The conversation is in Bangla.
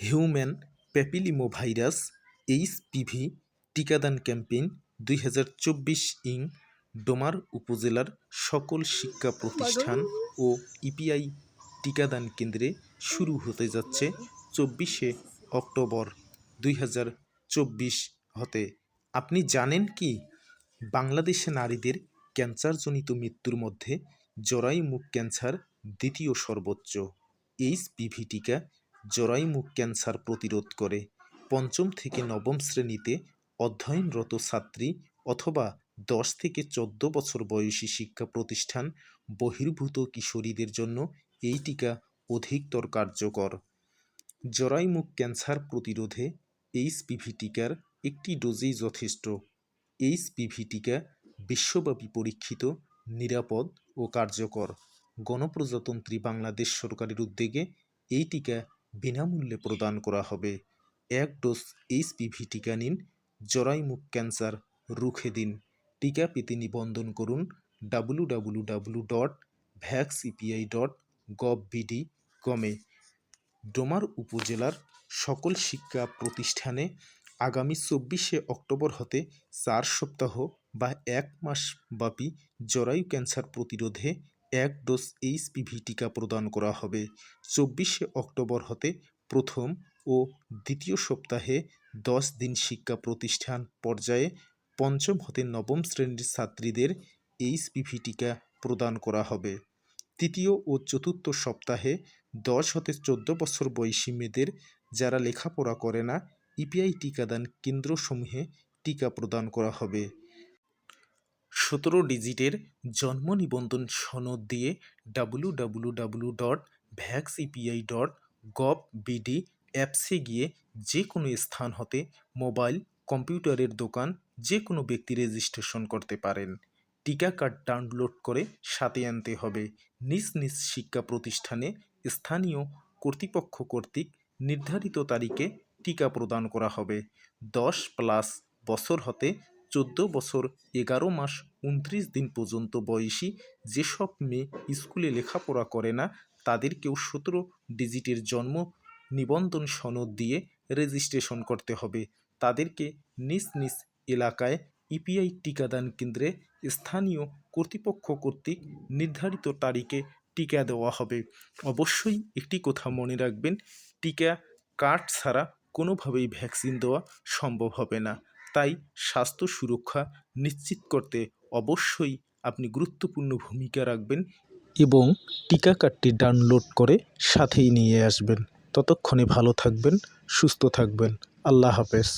হিউম্যান প্যাপিলিমোভাইরাস এইচপিভি টিকাদান ক্যাম্পেইন দুই হাজার চব্বিশ ইং ডোমার উপজেলার সকল শিক্ষা প্রতিষ্ঠান ও ইপিআই টিকাদান কেন্দ্রে শুরু হতে যাচ্ছে চব্বিশে অক্টোবর দুই হাজার চব্বিশ হতে। আপনি জানেন কি? বাংলাদেশে নারীদের ক্যান্সারজনিত মৃত্যুর মধ্যে জরায়ুমুখ ক্যান্সার দ্বিতীয় সর্বোচ্চ। এইচপিভি টিকা জরায়ুমুখ ক্যান্সার প্রতিরোধ করে পঞ্চম থেকে নবম শ্রেণীতে অধ্যয়নরত ছাত্রী অথবা দশ থেকে চোদ্দ বছর বয়সী শিক্ষা প্রতিষ্ঠান বহির্ভূত কিশোরীদের জন্য এই টিকা অধিকতর কার্যকর। জরায়ুমুখ ক্যান্সার প্রতিরোধে এইচপিভি টিকার একটি ডোজেই যথেষ্ট। এইচপিভি টিকা বিশ্বব্যাপী পরীক্ষিত, নিরাপদ ও কার্যকর। গণপ্রজাতন্ত্রী বাংলাদেশ সরকারের উদ্যোগে এই টিকা বিনামূল্যে প্রদান করা হবে। এক ডোজ এইচপিভি টিকা নিন জরায়ুমুখ ক্যান্সার, রুখে দিন। টিকা পেতে নিবন্ধন করুন W W W dot vax EPI dot gov BD কমে ডোমার উপজেলার সকল শিক্ষা প্রতিষ্ঠানে আগামী চব্বিশে অক্টোবর হতে চার সপ্তাহ বা এক মাস ব্যাপী জরায়ু ক্যান্সার প্রতিরোধে এক ডোজ এইচপিভি টিকা প্রদান করা হবে। চব্বিশে অক্টোবর হতে প্রথম ও দ্বিতীয় সপ্তাহে দশ দিন শিক্ষা প্রতিষ্ঠান পর্যায়ে পঞ্চম হতে নবম শ্রেণির ছাত্রীদের এইচপিভি টিকা প্রদান করা হবে। তৃতীয় ও চতুর্থ সপ্তাহে দশ হতে চোদ্দ বছর বয়সী মেয়েদের যারা লেখাপড়া করে না, ইপিআই টিকাদান কেন্দ্রসমূহে টিকা প্রদান করা হবে। সতেরো ডিজিটের জন্ম নিবন্ধন সনদ দিয়ে W W W dot vax EPI dot gov BD অ্যাপসে গিয়ে যে কোনো স্থান হতে মোবাইল, কম্পিউটারের দোকান, যে কোনো ব্যক্তি রেজিস্ট্রেশন করতে পারেন। টিকা কার্ড ডাউনলোড করে সাথে আনতে হবে। নিজ নিজ শিক্ষা প্রতিষ্ঠানে স্থানীয় কর্তৃপক্ষ কর্তৃক নির্ধারিত তারিখে টিকা প্রদান করা হবে। দশ প্লাস বছর হতে চোদ্দ বছর, এগারো মাস, উনত্রিশ দিন পর্যন্ত বয়সী যেসব মেয়ে স্কুলে লেখাপড়া করে না, তাদেরকেও সতেরো ডিজিটের জন্ম নিবন্ধন সনদ দিয়ে রেজিস্ট্রেশন করতে হবে। তাদেরকে নিজ নিজ এলাকায় ইপিআই টিকাদান কেন্দ্রে স্থানীয় কর্তৃপক্ষ কর্তৃক নির্ধারিত তারিখে টিকা দেওয়া হবে। অবশ্যই একটি কথা মনে রাখবেন, টিকা কার্ড ছাড়া কোনোভাবেই ভ্যাকসিন দেওয়া সম্ভব হবে না। তাই স্বাস্থ্য সুরক্ষা নিশ্চিত করতে অবশ্যই আপনি গুরুত্বপূর্ণ ভূমিকা রাখবেন এবং টিকা কার্ডটি ডাউনলোড করে সাথেই নিয়ে আসবেন। ততক্ষণে ভালো থাকবেন, সুস্থ থাকবেন। আল্লাহ হাফেজ।